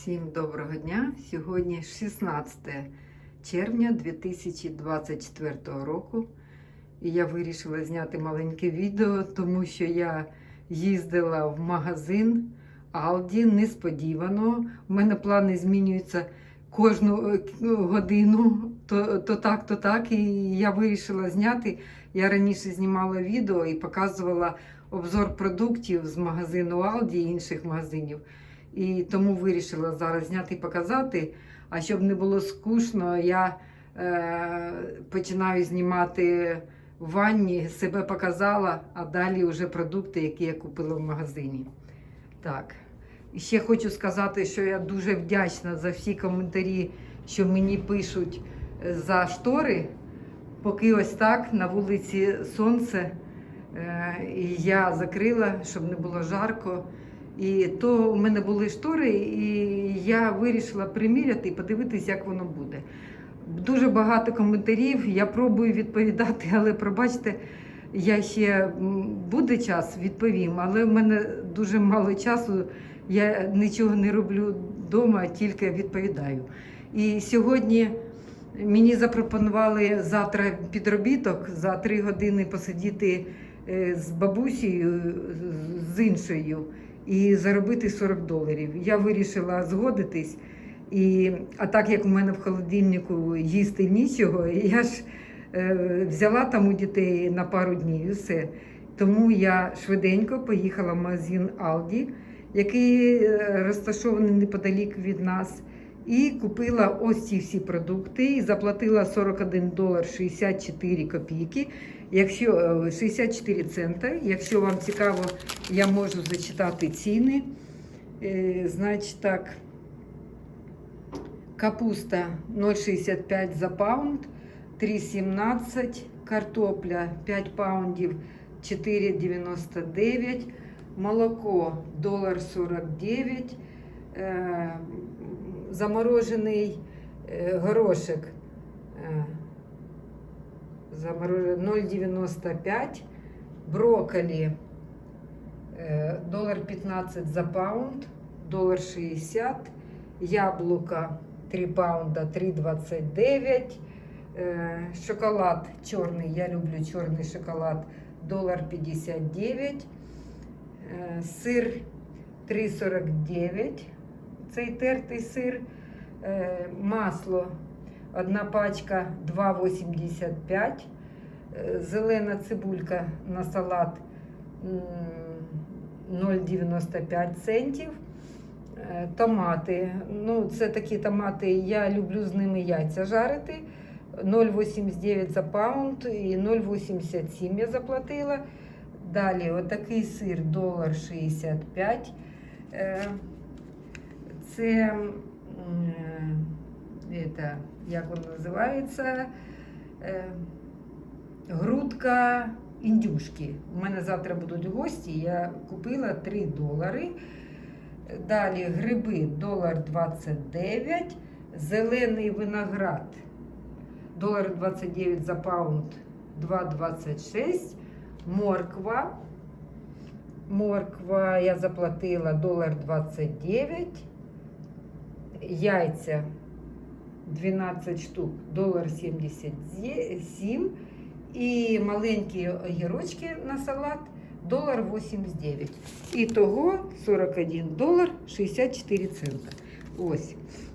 Всім доброго дня! Сьогодні 16 червня 2024 року. І я вирішила зняти маленьке відео, тому що я їздила в магазин Aldi несподівано. У мене плани змінюються кожну е, годину, то, то так, то так. І я вирішила зняти. Я раніше знімала відео і показувала обзор продуктів з магазину Aldi і інших магазинів. І тому вирішила зараз зняти і показати. А щоб не було скучно, я е, починаю знімати в ванні, себе показала, а далі вже продукти, які я купила в магазині. Так. Ще хочу сказати, що я дуже вдячна за всі коментарі, що мені пишуть е, за штори. Поки ось так на вулиці сонце. Е, і я закрила, щоб не було жарко. І то у мене були штори, і я вирішила приміряти і подивитися, як воно буде. Дуже багато коментарів. Я пробую відповідати, але пробачте, я ще буде час, відповім, але в мене дуже мало часу. Я нічого не роблю вдома, тільки відповідаю. І сьогодні мені запропонували завтра підробіток за три години посидіти е, з бабусею, з іншою і заробити 40 доларів. Я вирішила згодитись. І, а так як у мене в холодильнику їсти нічого, я ж е, взяла там у дітей на пару днів і все. Тому я швиденько поїхала в магазин Aldi, який е, розташований неподалік від нас, і купила ось ці всі продукти і заплатила 41 долар 64 копійки. Якщо е, 64 цента, якщо вам цікаво, я можу зачитати ціни. Е, Значить так, капуста 0,65 за паунд, 3,17, картопля 5 паундів 4,99, молоко долар 49, е, заморожений е, горошек е, 0,95, брокколі е, долар 15 за паунд, долар 60, яблука 3 паунда 3,29, е, шоколад чорний, я люблю чорний шоколад, долар 59, е, сир 3,49, цей тертий сир, е, масло Одна пачка 2,85. Е, Зелена цибулька на салат 0,95 центів. Е, Томати. Ну, це такі томати, я люблю з ними яйця жарити. 0,89 за паунд і 0,87 я заплатила. Далі отакий сир долар 65. Е, Це это, як воно називається? Е, грудка індюшки. У мене завтра будуть гості. Я купила 3 долари. Далі гриби долар 29, зелений виноград долар 29 за паунд 2,26, морква. Морква я заплатила долар 29, яйця 12 штук, долар 77. І маленькі огірочки на салат долар 89. І того 41 долар 64 цента. Ось.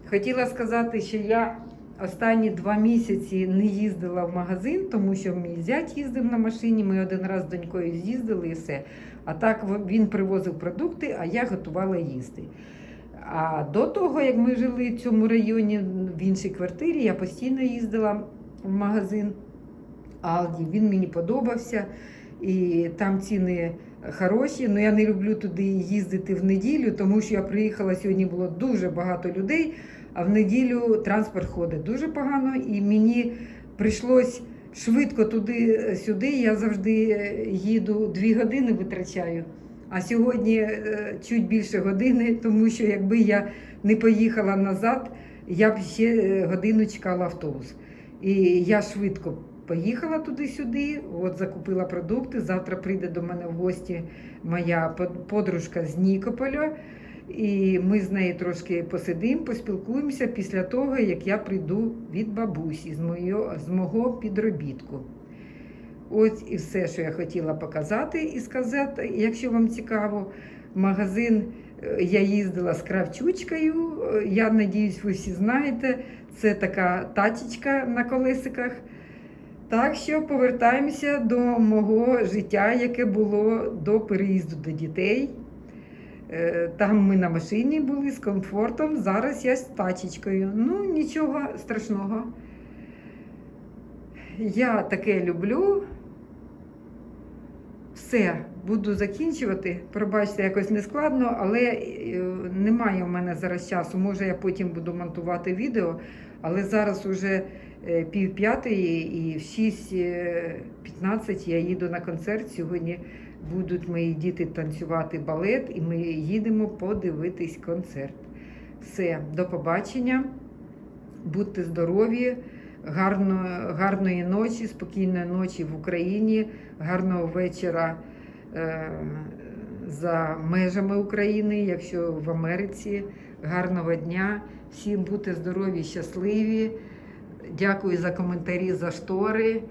Хотіла сказати, що я останні два місяці не їздила в магазин, тому що мій зять їздив на машині. Ми один раз з донькою з'їздили і все. А так він привозив продукти, а я готувала їсти. А до того, як ми жили в цьому районі в іншій квартирі, я постійно їздила в магазин Алді. Він мені подобався. І там ціни хороші. Ну я не люблю туди їздити в неділю, тому що я приїхала сьогодні. Було дуже багато людей. А в неділю транспорт ходить дуже погано, і мені прийшлось швидко туди-сюди. Я завжди їду дві години витрачаю. А сьогодні е, чуть більше години, тому що якби я не поїхала назад, я б ще е, годину чекала автобус. І я швидко поїхала туди-сюди, от закупила продукти. Завтра прийде до мене в гості моя подружка з Нікополя. І ми з нею трошки посидимо, поспілкуємося після того, як я прийду від бабусі з, мого підробітку. Ось і все, що я хотіла показати і сказати, якщо вам цікаво, магазин е, я їздила з кравчучкою. Е, Я надіюсь, ви всі знаєте, це така тачечка на колесиках. Так що повертаємося до мого життя, яке було до переїзду до дітей. Е, Там ми на машині були з комфортом. Зараз я з тачечкою. Ну, нічого страшного. Я таке люблю. Все, буду закінчувати. Пробачте, якось нескладно, але е, немає в мене зараз часу. Може, я потім буду монтувати відео, але зараз уже е, пів п'ятої і в 6.15 я їду на концерт. Сьогодні будуть мої діти танцювати балет, і ми їдемо подивитись концерт. Все, до побачення. Будьте здорові, гарно, гарної ночі, спокійної ночі в Україні, гарного вечора е, за межами України, якщо в Америці. Гарного дня. Всім будьте здорові, щасливі. Дякую за коментарі, за штори.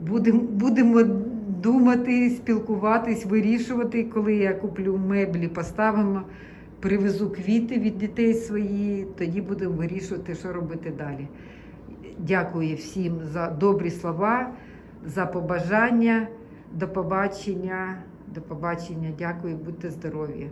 Будемо, будемо думати, спілкуватись, вирішувати, коли я куплю меблі, поставимо, привезу квіти від дітей свої, тоді будемо вирішувати, що робити далі. Дякую всім за добрі слова, за побажання. До побачення. До побачення. Дякую, будьте здорові.